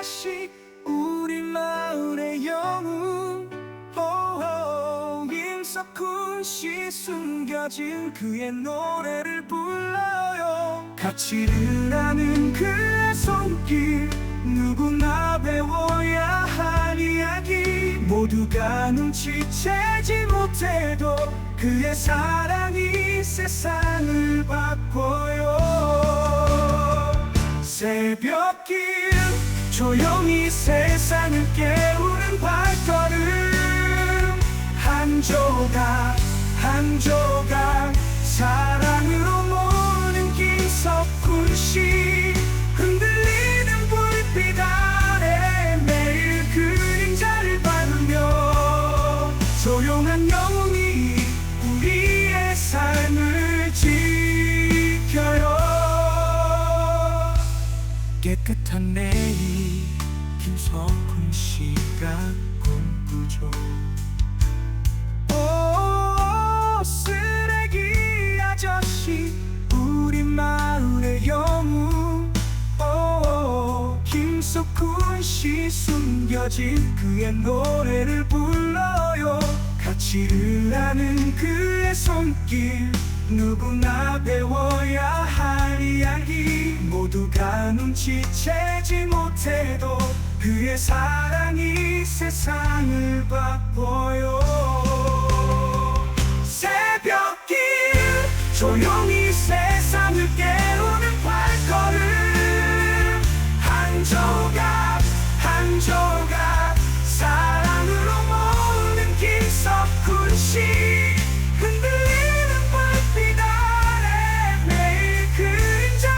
다시 우리 마을의 영웅. oh, 임석훈 씨 숨겨진 그의 노래를 불러요. 가치를 아는 그의 손길 누구나 배워야 할 이야기. 모두가 눈치채지 못해도 그의 사랑이 세상을 바꿔요. 새벽 조용히 세상을 깨우는 발걸음. 한 조각 한 조각. 사랑으로 모으는 김석훈 씨. 흔들리는 불빛 아래 매일 그림자를 밟으며 조용한 영웅 깨끗한 내일 김석훈 씨가 꿈꾸죠. 오 쓰레기 아저씨 우리 마을의 영웅. 오 김석훈 씨 숨겨진 그의 노래를 불러요. 가치를 아는 그의 손길 누구나 배워야 할 이야기 모두가 눈치채지 못해도 그의 사랑이 세상을 바꿔요. 새벽길 조용히 세상을 깨.